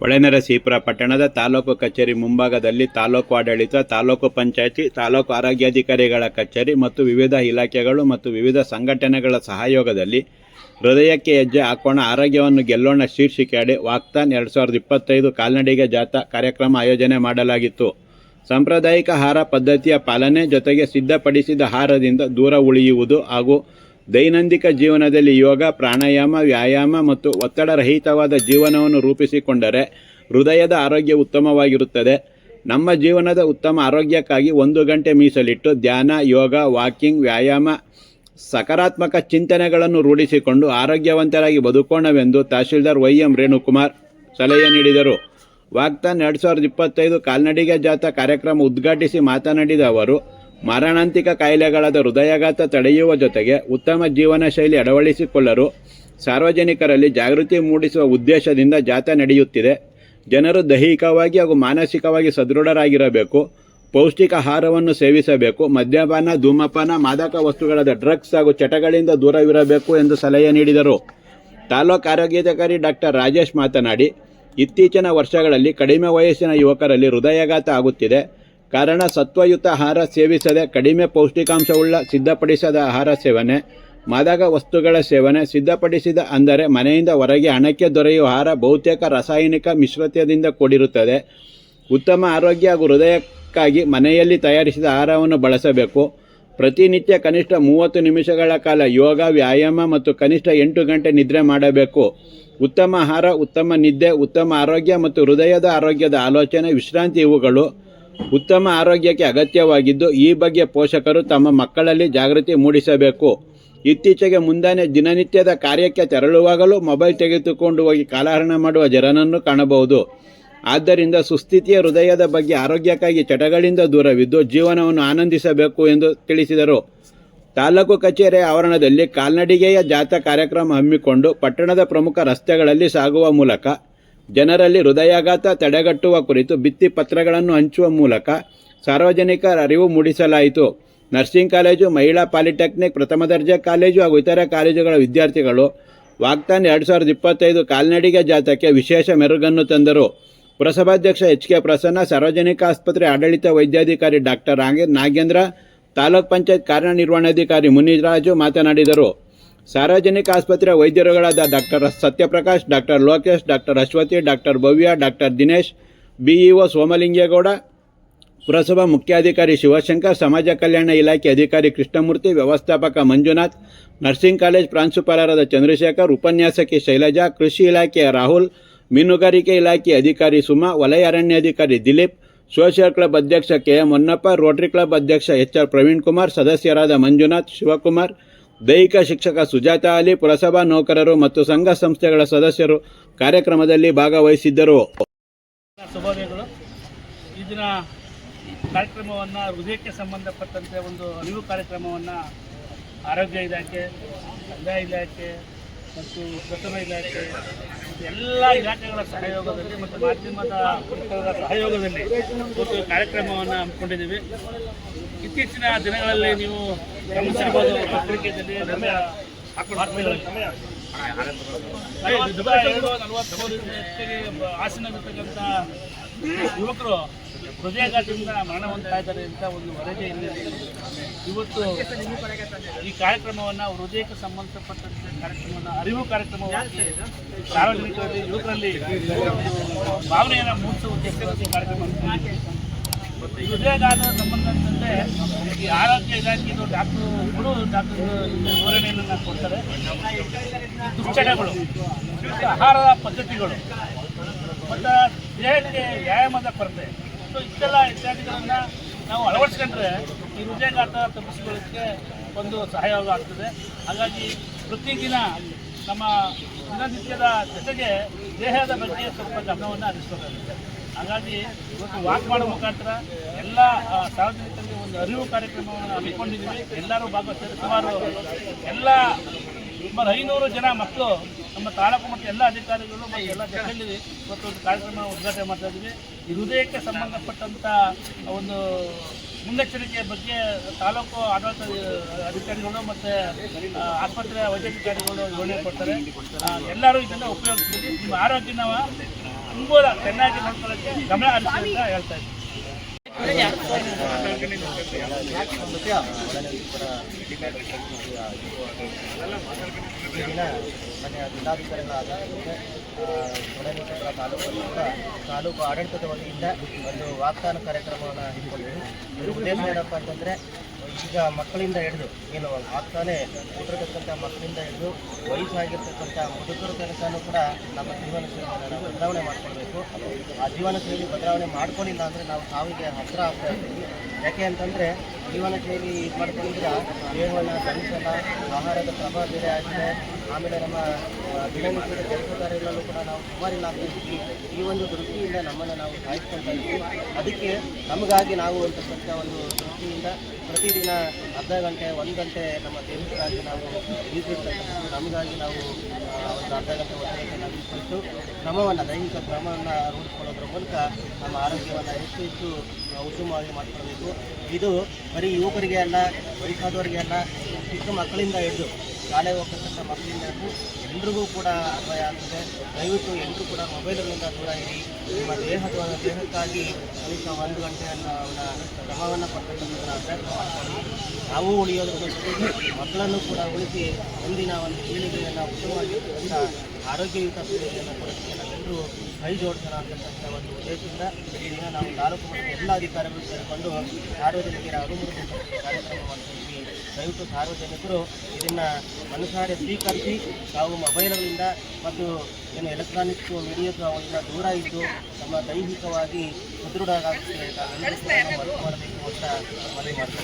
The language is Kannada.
ಹೊಳೆನರಸೀಪುರ ಪಟ್ಟಣದ ತಾಲೂಕು ಕಚೇರಿ ಮುಂಭಾಗದಲ್ಲಿ ತಾಲೂಕು ಆಡಳಿತ, ತಾಲೂಕು ಪಂಚಾಯಿತಿ, ತಾಲೂಕು ಆರೋಗ್ಯಾಧಿಕಾರಿಗಳ ಕಚೇರಿ ಮತ್ತು ವಿವಿಧ ಇಲಾಖೆಗಳು ಮತ್ತು ವಿವಿಧ ಸಂಘಟನೆಗಳ ಸಹಯೋಗದಲ್ಲಿ ಹೃದಯಕ್ಕೆ ಹೆಜ್ಜೆ ಹಾಕೋಣ, ಆರೋಗ್ಯವನ್ನು ಗೆಲ್ಲೋಣ ಶೀರ್ಷಿಕೆ ಅಡಿ ವಾಕ್ತಾನ್ ಎರಡು ಸಾವಿರದ ಇಪ್ಪತ್ತೈದು ಕಾಲ್ನಡಿಗೆ ಜಾಥಾ ಕಾರ್ಯಕ್ರಮ ಆಯೋಜನೆ ಮಾಡಲಾಗಿತ್ತು. ಸಾಂಪ್ರದಾಯಿಕ ಆಹಾರ ಪದ್ಧತಿಯ ಪಾಲನೆ ಜೊತೆಗೆ ಸಿದ್ಧಪಡಿಸಿದ ಆಹಾರದಿಂದ ದೂರ ಉಳಿಯುವುದು ಹಾಗೂ ದೈನಂದಿನ ಜೀವನದಲ್ಲಿ ಯೋಗ, ಪ್ರಾಣಾಯಾಮ, ವ್ಯಾಯಾಮ ಮತ್ತು ಒತ್ತಡರಹಿತವಾದ ಜೀವನವನ್ನು ರೂಪಿಸಿಕೊಂಡರೆ ಹೃದಯದ ಆರೋಗ್ಯ ಉತ್ತಮವಾಗಿರುತ್ತದೆ. ನಮ್ಮ ಜೀವನದ ಉತ್ತಮ ಆರೋಗ್ಯಕ್ಕಾಗಿ ಒಂದು ಗಂಟೆ ಮೀಸಲಿಟ್ಟು ಧ್ಯಾನ, ಯೋಗ, ವಾಕಿಂಗ್, ವ್ಯಾಯಾಮ, ಸಕಾರಾತ್ಮಕ ಚಿಂತನೆಗಳನ್ನು ರೂಢಿಸಿಕೊಂಡು ಆರೋಗ್ಯವಂತರಾಗಿ ಬದುಕೋಣವೆಂದು ತಹಶೀಲ್ದಾರ್ ವೈ ಎಂ ರೇಣುಕುಮಾರ್ ಸಲಹೆ ನೀಡಿದರು. ವಾಕ್ತಾನ್ ಎರಡು ಸಾವಿರದ ಇಪ್ಪತ್ತೈದು ಕಾಲ್ನಡಿಗೆ ಜಾಥಾ ಕಾರ್ಯಕ್ರಮ ಉದ್ಘಾಟಿಸಿ ಮಾತನಾಡಿದ ಅವರು ಮಾರಣಾಂತಿಕ ಕಾಯಿಲೆಗಳಾದ ಹೃದಯಾಘಾತ ತಡೆಯುವ ಜೊತೆಗೆ ಉತ್ತಮ ಜೀವನ ಶೈಲಿ ಅಳವಡಿಸಿಕೊಳ್ಳಲು ಸಾರ್ವಜನಿಕರಲ್ಲಿ ಜಾಗೃತಿ ಮೂಡಿಸುವ ಉದ್ದೇಶದಿಂದ ಜಾಥಾ ನಡೆಯುತ್ತಿದೆ. ಜನರು ದೈಹಿಕವಾಗಿ ಹಾಗೂ ಮಾನಸಿಕವಾಗಿ ಸದೃಢರಾಗಿರಬೇಕು. ಪೌಷ್ಟಿಕ ಆಹಾರವನ್ನು ಸೇವಿಸಬೇಕು. ಮದ್ಯಪಾನ, ಧೂಮಪಾನ, ಮಾದಕ ವಸ್ತುಗಳಾದ ಡ್ರಗ್ಸ್ ಹಾಗೂ ಚಟಗಳಿಂದ ದೂರವಿರಬೇಕು ಎಂದು ಸಲಹೆ ನೀಡಿದರು. ತಾಲೂಕು ಆರೋಗ್ಯಾಧಿಕಾರಿ ಡಾಕ್ಟರ್ ರಾಜೇಶ್ ಮಾತನಾಡಿ, ಇತ್ತೀಚಿನ ವರ್ಷಗಳಲ್ಲಿ ಕಡಿಮೆ ವಯಸ್ಸಿನ ಯುವಕರಲ್ಲಿ ಹೃದಯಾಘಾತ ಆಗುತ್ತಿದೆ. ಕಾರಣ ಸತ್ವಯುತ ಆಹಾರ ಸೇವಿಸದೆ ಕಡಿಮೆ ಪೌಷ್ಟಿಕಾಂಶವುಳ್ಳ ಸಿದ್ಧಪಡಿಸದ ಆಹಾರ ಸೇವನೆ, ಮಾದಕ ವಸ್ತುಗಳ ಸೇವನೆ ಸಿದ್ಧಪಡಿಸಿದ ಅಂದರೆ ಮನೆಯಿಂದ ಹೊರಗೆ ಹಣಕ್ಕೆ ದೊರೆಯುವ ಆಹಾರ ಬಹುತೇಕ ರಾಸಾಯನಿಕ ಮಿಶ್ರತೆಯಿಂದ ಕೂಡಿರುತ್ತದೆ. ಉತ್ತಮ ಆರೋಗ್ಯ ಹಾಗೂ ಹೃದಯಕ್ಕಾಗಿ ಮನೆಯಲ್ಲಿ ತಯಾರಿಸಿದ ಆಹಾರವನ್ನು ಬಳಸಬೇಕು. ಪ್ರತಿನಿತ್ಯ ಕನಿಷ್ಠ ಮೂವತ್ತು ನಿಮಿಷಗಳ ಕಾಲ ಯೋಗ, ವ್ಯಾಯಾಮ ಮತ್ತು ಕನಿಷ್ಠ ಎಂಟು ಗಂಟೆ ನಿದ್ರೆ ಮಾಡಬೇಕು. ಉತ್ತಮ ಆಹಾರ, ಉತ್ತಮ ನಿದ್ದೆ, ಉತ್ತಮ ಆರೋಗ್ಯ ಮತ್ತು ಹೃದಯದ ಆರೋಗ್ಯದ ಆಲೋಚನೆ, ವಿಶ್ರಾಂತಿ ಇವುಗಳು. ಉತ್ತಮ ಆರೋಗ್ಯಕ್ಕೆ ಅಗತ್ಯವಾಗಿದ್ದು, ಈ ಬಗ್ಗೆ ಪೋಷಕರು ತಮ್ಮ ಮಕ್ಕಳಲ್ಲಿ ಜಾಗೃತಿ ಮೂಡಿಸಬೇಕು. ಇತ್ತೀಚೆಗೆ ಮುಂದಾನೆ ದಿನನಿತ್ಯದ ಕಾರ್ಯಕ್ಕೆ ತೆರಳುವಾಗಲೂ ಮೊಬೈಲ್ ತೆಗೆದುಕೊಂಡು ಹೋಗಿ ಕಾಲಹರಣ ಮಾಡುವ ಜನರನ್ನು ಕಾಣಬಹುದು. ಆದ್ದರಿಂದ ಸುಸ್ಥಿತಿಯ ಹೃದಯದ ಬಗ್ಗೆ ಆರೋಗ್ಯಕ್ಕಾಗಿ ಚಟಗಳಿಂದ ದೂರವಿದ್ದು, ಜೀವನವನ್ನು ಆನಂದಿಸಬೇಕು ಎಂದು ತಿಳಿಸಿದರು. ತಾಲೂಕು ಕಚೇರಿ ಆವರಣದಲ್ಲಿ ಕಾಲ್ನಡಿಗೆಯ ಜಾಥಾ ಕಾರ್ಯಕ್ರಮ ಹಮ್ಮಿಕೊಂಡು, ಪಟ್ಟಣದ ಪ್ರಮುಖ ರಸ್ತೆಗಳಲ್ಲಿ ಸಾಗುವ ಮೂಲಕ ಜನರಲ್ಲಿ ಹೃದಯಾಘಾತ, ತಡೆಗಟ್ಟುವ ಕುರಿತು ಭಿತ್ತಿಪತ್ರಗಳನ್ನು ಹಂಚುವ ಮೂಲಕ ಸಾರ್ವಜನಿಕರ ಅರಿವು ಮೂಡಿಸಲಾಯಿತು. ನರ್ಸಿಂಗ್ ಕಾಲೇಜು, ಮಹಿಳಾ ಪಾಲಿಟೆಕ್ನಿಕ್, ಪ್ರಥಮ ದರ್ಜೆ ಕಾಲೇಜು ಹಾಗೂ ಇತರ ಕಾಲೇಜುಗಳ ವಿದ್ಯಾರ್ಥಿಗಳು ವಾಗ್ತಾನ್ ಎರಡು ಸಾವಿರದ ಇಪ್ಪತ್ತೈದು ಕಾಲ್ನಡಿಗೆ ಜಾಥಾಕ್ಕೆ ವಿಶೇಷ ಮೆರುಗನ್ನು ತಂದರು. ಪುರಸಭಾಧ್ಯಕ್ಷ ಎಚ್ ಕೆ ಪ್ರಸನ್ನ, ಸಾರ್ವಜನಿಕ ಆಸ್ಪತ್ರೆ ಆಡಳಿತ ವೈದ್ಯಾಧಿಕಾರಿ ಡಾಕ್ಟರ್ ನಾಗೇಂದ್ರ, ತಾಲೂಕ್ ಪಂಚಾಯತ್ ಕಾರ್ಯನಿರ್ವಹಣಾಧಿಕಾರಿ ಮುನಿರಾಜು ಮಾತನಾಡಿದರು. ಸಾರ್ವಜನಿಕ ಆಸ್ಪತ್ರೆ ವೈದ್ಯರುಗಳಾದ doctor Satyaprakash, doctor Lokesh, doctor Ashwathi, doctor Bhavya, doctor Dinesh, BEO Somalingegowda, ಪುರಸಭಾ ಮುಖ್ಯಾಧಿಕಾರಿ ಶಿವಶಂಕರ್, ಸಮಾಜ ಕಲ್ಯಾಣ ಇಲಾಖೆ ಅಧಿಕಾರಿ ಕೃಷ್ಣಮೂರ್ತಿ, ವ್ಯವಸ್ಥಾಪಕ ಮಂಜುನಾಥ್, ನರ್ಸಿಂಗ್ ಕಾಲೇಜ್ ಪ್ರಾಂಶುಪಾಲರಾದ ಚಂದ್ರಶೇಖರ್, ಉಪನ್ಯಾಸಕಿ ಶೈಲಜಾ, ಕೃಷಿ ಇಲಾಖೆಯ ರಾಹುಲ್, ಮೀನುಗಾರಿಕೆ ಇಲಾಖೆ ಅಧಿಕಾರಿ ಸುಮಾ ವಲಯ ಅರಣ್ಯಾಧಿಕಾರಿ ದಿಲೀಪ್, ಸೋಷಿಯಲ್ ಕ್ಲಬ್ ಅಧ್ಯಕ್ಷ ಕೆ ಎಂ ರೋಟರಿ ಕ್ಲಬ್ ಅಧ್ಯಕ್ಷ ಎಚ್ ಆರ್ ಪ್ರವೀಣ್ ಕುಮಾರ್, ಸದಸ್ಯರಾದ ಮಂಜುನಾಥ್, ಶಿವಕುಮಾರ್ ದೈಹಿಕ ಶಿಕ್ಷಕ ಸುಜಾತ ಅಲಿ ಪುರಸಭಾ ನೌಕರರು ಮತ್ತು ಸಂಘ ಸಂಸ್ಥೆಗಳ ಸದಸ್ಯರು ಕಾರ್ಯಕ್ರಮದಲ್ಲಿ ಭಾಗವಹಿಸಿದ್ದರು. ಶುಭೋದಯಗಳು. ಕಾರ್ಯಕ್ರಮವನ್ನು ಹೃದಯಕ್ಕೆ ಸಂಬಂಧಪಟ್ಟಂತೆ ಒಂದು ಅರಿವು ಕಾರ್ಯಕ್ರಮವನ್ನು ಆರೋಗ್ಯ ಇಲಾಖೆ, ಕಂದಾಯ ಇಲಾಖೆ ಮತ್ತು ಪ್ರಥಮ ಇಲಾಖೆ ಎಲ್ಲ ಇಲಾಖೆಗಳ ಸಹಯೋಗದಲ್ಲಿ ಮತ್ತು ಮಾಧ್ಯಮದ ಸಹಯೋಗದಲ್ಲಿ ಒಂದು ಕಾರ್ಯಕ್ರಮವನ್ನು ಹಮ್ಮಿಕೊಂಡಿದ್ದೀವಿ. ಇತ್ತೀಚಿನ ದಿನಗಳಲ್ಲಿ ನೀವು ಗಮನಿಸಿರ್ಬೋದು ಪತ್ರಿಕೆಯಲ್ಲಿ ನಮ್ಮ ಯುವಕರು ಹೃದಯಾಘಾತದಿಂದ ಮರಣ ಹೊಂದ್ತಾ ಇದ್ದಾರೆ ಅಂತ ಒಂದು ವರದಿ ಇಲ್ಲಿ ಇವತ್ತು ಈ ಕಾರ್ಯಕ್ರಮವನ್ನು ಹೃದಯಕ್ಕೆ ಸಂಬಂಧಪಟ್ಟಂತಹ ಕಾರ್ಯಕ್ರಮವನ್ನು, ಅರಿವು ಕಾರ್ಯಕ್ರಮವಾಗಿ ಸಾರ್ವಜನಿಕರಲ್ಲಿ, ಯುವಕರಲ್ಲಿ ಭಾವನೆಯನ್ನು ಮೂಡಿಸುವ ಉದ್ದೇಶಕ್ಕೆ ಈ ಕಾರ್ಯಕ್ರಮ. ಮತ್ತು ಆರೋಗ್ಯ ಸಂಬಂಧಪಟ್ಟಂತೆ ಈ ಆರೋಗ್ಯ ಇಲಾಖೆದು ಡಾಕ್ಟ್ರುಗಳು ಡಾಕ್ಟರ್ ವಿವರಣೆಯನ್ನು ಕೊಡ್ತಾರೆ ದುಶ್ಚಟಗಳು ಆಹಾರದ ಪದ್ಧತಿಗಳು, ಮತ್ತು ದೇಹಕ್ಕೆ ವ್ಯಾಯಾಮದ ಕೊರತೆ ಸೊ ಇಷ್ಟೆಲ್ಲ ಇತ್ಯಾದಿಗಳನ್ನು ನಾವು ಅಳವಡಿಸ್ಕೊಂಡ್ರೆ ಈ ಹೃದಯಾಘಾತ ತಪ್ಪಿಸಿಕೊಳ್ಳೋಕ್ಕೆ ಒಂದು ಸಹಾಯವಾಗ ಆಗ್ತದೆ. ಹಾಗಾಗಿ ಪ್ರತಿದಿನ ನಮ್ಮ ದಿನನಿತ್ಯದ ಜೊತೆಗೆ ದೇಹದ ಬಗ್ಗೆ ಸ್ವಲ್ಪ ಗಮನವನ್ನು ಹರಿಸಬೇಕಾಗುತ್ತೆ ಹಾಗಾಗಿ ಇವತ್ತು ವಾಕ್ ಮಾಡೋ ಮುಖಾಂತರ ಎಲ್ಲ ಸಾರ್ವಜನಿಕರಿಗೆ ಒಂದು ಅರಿವು ಕಾರ್ಯಕ್ರಮವನ್ನು ಹಮ್ಮಿಕೊಂಡಿದ್ದೀವಿ. ಎಲ್ಲರೂ ಭಾಗವಹಿಸಿದ್ದಾರೆ ಸುಮಾರು ಎಲ್ಲ, ಸುಮಾರು ಐನೂರು ಜನ ಮಕ್ಕಳು ನಮ್ಮ ತಾಲೂಕು ಮತ್ತು ಎಲ್ಲ ಅಧಿಕಾರಿಗಳು ಮತ್ತು ಎಲ್ಲ ಜನರಲ್ಲಿ ಇವತ್ತು ಒಂದು ಕಾರ್ಯಕ್ರಮ ಉದ್ಘಾಟನೆ ಮಾಡ್ತಾ ಇದ್ದೀವಿ. ಹೃದಯಕ್ಕೆ ಸಂಬಂಧಪಟ್ಟಂಥ ಒಂದು ಮುನ್ನೆಚ್ಚರಿಕೆಯ ಬಗ್ಗೆ ತಾಲೂಕು ಆಡಳಿತ ಅಧಿಕಾರಿಗಳು ಮತ್ತು ಆಸ್ಪತ್ರೆ ವೈದ್ಯಾಧಿಕಾರಿಗಳು ವಿವರಣೆ ಕೊಡ್ತಾರೆ. ಎಲ್ಲರೂ ಇದನ್ನ ಉಪಯೋಗಿಸ್ತೀವಿ. ನಿಮ್ಮ ಆರೋಗ್ಯ ನಾವು ತುಂಬ ಚೆನ್ನಾಗಿ ನೋಡ್ಕೊಳ್ಳೋಕ್ಕೆ ಗಮನ ಹರಿಸಿ ಅಂತ ಹೇಳ್ತಾ ಇದ್ದೀನಿ. ಈಗಿನ ಮನೆಯ ಜಿಲ್ಲಾಧಿಕಾರಿಗಳಾದ ಕೊಡಲಿಪುರ ತಾಲೂಕು ತಾಲೂಕು ಆಡಳಿತದ ವತಿಯಿಂದ ಒಂದು ವಾಗ್ದಾನ ಕಾರ್ಯಕ್ರಮವನ್ನು ಹಿಡ್ಕೊಂಡಿದ್ದೀವಿ ಏನಪ್ಪ ಅಂತಂದರೆ ಈಗ ಮಕ್ಕಳಿಂದ ಹಿಡಿದು, ಏನು, ಆಗ್ತಾನೆ ಹುಟ್ಟಿರ್ತಕ್ಕಂಥ ಮಕ್ಕಳಿಂದ ಹಿಡಿದು, ವಯಸ್ಸಾಗಿರ್ತಕ್ಕಂಥ ಮುದುಕರ ಕೆಲಸನೂ ಕೂಡ ನಮ್ಮ ಜೀವನ ಶೈಲಿಯನ್ನು ಬದಲಾವಣೆ ಮಾಡ್ಕೊಳ್ಬೇಕು. ಆ ಜೀವನ ಶೈಲಿ ಬದಲಾವಣೆ ಮಾಡ್ಕೊಂಡಿಲ್ಲ ಅಂದರೆ ನಾವು ಸಾವಿಗೆ ಹತ್ತಿರ ಆಗ್ತಾ ಇದ್ದೀವಿ. ಯಾಕೆ ಅಂತಂದರೆ, ಜೀವನ ಶೈಲಿ ಇದು ಮಾಡ್ಕೊಂಡಿದ್ರೆ ದೇಹವನ್ನು ಆಹಾರದ ಪ್ರಭಾವ ಬೇರೆ ಆಗಿದೆ. ಆಮೇಲೆ ನಮ್ಮ ದಿನನಿತ್ಯದ ಕೆಲಸ ಕಾರ್ಯಗಳಲ್ಲೂ ಕೂಡ ನಾವು ಸುಮಾರಿಲ್ಲ ಈ ಒಂದು ದೃಷ್ಟಿಯಿಂದ ನಮ್ಮನ್ನು ನಾವು ಕಾಯಿಸ್ಕೊಳ್ತಾ ಇದ್ದೀವಿ ಅದಕ್ಕೆ ನಮಗಾಗಿ ನಾವು ಅಂತಕ್ಕಂಥ ಒಂದು ದೃಷ್ಟಿಯಿಂದ ಪ್ರತಿದಿನ ಅರ್ಧ ಗಂಟೆ ಒಂದು ಗಂಟೆ ನಮ್ಮ ದೇಹಕ್ಕಾಗಿ ನಾವು ಮೀಸಲಿರ್ತಕ್ಕಂಥದ್ದು ನಮಗಾಗಿ ನಾವು ಒಂದು ಅರ್ಧ ಗಂಟೆ ಒಂದು ಇಟ್ಬಿಟ್ಟು ಕ್ರಮವನ್ನು ದೈಹಿಕ ಕ್ರಮವನ್ನು ರೂಢಿಸ್ಕೊಳ್ಳೋದ್ರ ಮೂಲಕ ನಮ್ಮ ಆರೋಗ್ಯವನ್ನು ಹೆಚ್ಚು ಹೆಚ್ಚು ಉತ್ತಮವಾಗಿ ಮಾಡಿಕೊಳ್ಬೇಕು ಇದು ಬರೀ ಯುವಕರಿಗೆ ಅಲ್ಲ ವಯಸ್ಸಾದವರಿಗೆ ಅಲ್ಲ ಚಿಕ್ಕ ಮಕ್ಕಳಿಂದ ಹಿಡಿದು ಶಾಲೆ ಹೋಗ್ತಕ್ಕಂಥ ಮಕ್ಕಳಿಂದ ಎಲ್ರಿಗೂ ಕೂಡ ಅನ್ವಯ ಆಗ್ತದೆ. ದಯವಿಟ್ಟು ಎಲ್ಲರೂ ಕೂಡ ಮೊಬೈಲ್ಗಳಿಂದ ದೂರ ಇರಿ. ನಿಮ್ಮ ದೇಹದ, ದೇಹಕ್ಕಾಗಿ ಕನಿಷ್ಠ ಒಂದು ಗಂಟೆಯನ್ನು ಅವನ ಕ್ರಮವನ್ನು ಕೊಡ್ತಕ್ಕಂಥದ್ದನ್ನು ಅಭ್ಯಾಸ ಮಾಡ್ಕೊಳ್ಳಿ. ನಾವು ಉಳಿಯೋದ್ರ ಜೊತೆಗೆ ಮಕ್ಕಳನ್ನು ಕೂಡ ಉಳಿಸಿ, ಮುಂದಿನ ಒಂದು ಪೀಳಿಗೆಯನ್ನು ಉತ್ತಮವಾಗಿರ್ತಕ್ಕಂಥ ಆರೋಗ್ಯಯುತ ಪೀಳಿಗೆಯನ್ನು ಕೊಡೋದಕ್ಕೆ ನಾವೆಲ್ಲರೂ ಕೈ ಜೋಡಿಸೋಣ ಅಂತಕ್ಕಂಥ ಒಂದು ಉದ್ದೇಶದಿಂದ ಈ ದಿನ ನಾವು ತಾಲೂಕು ಮಟ್ಟದ ಎಲ್ಲ ಅಧಿಕಾರಿಗಳು ಸೇರಿಕೊಂಡು ಸಾರ್ವಜನಿಕರ ಅನುಮತಿ ಕಾರ್ಯಕ್ರಮವನ್ನು ದಯವಿಟ್ಟು ಸಾರ್ವಜನಿಕರು ಇದನ್ನು ಮನಸಾರೆ ಸ್ವೀಕರಿಸಿ, ತಾವು ಮೊಬೈಲ್ಗಳಿಂದ ಮತ್ತು ಏನು ಎಲೆಕ್ಟ್ರಾನಿಕ್ಸ್ ಅವರಿಂದ ದೂರ ಇದ್ದು ತಮ್ಮ ದೈಹಿಕವಾಗಿ ಸುದೃಢ ಆಗಬೇಕು ಅಂತ ಮನವಿ ಮಾಡ್ತೀನಿ.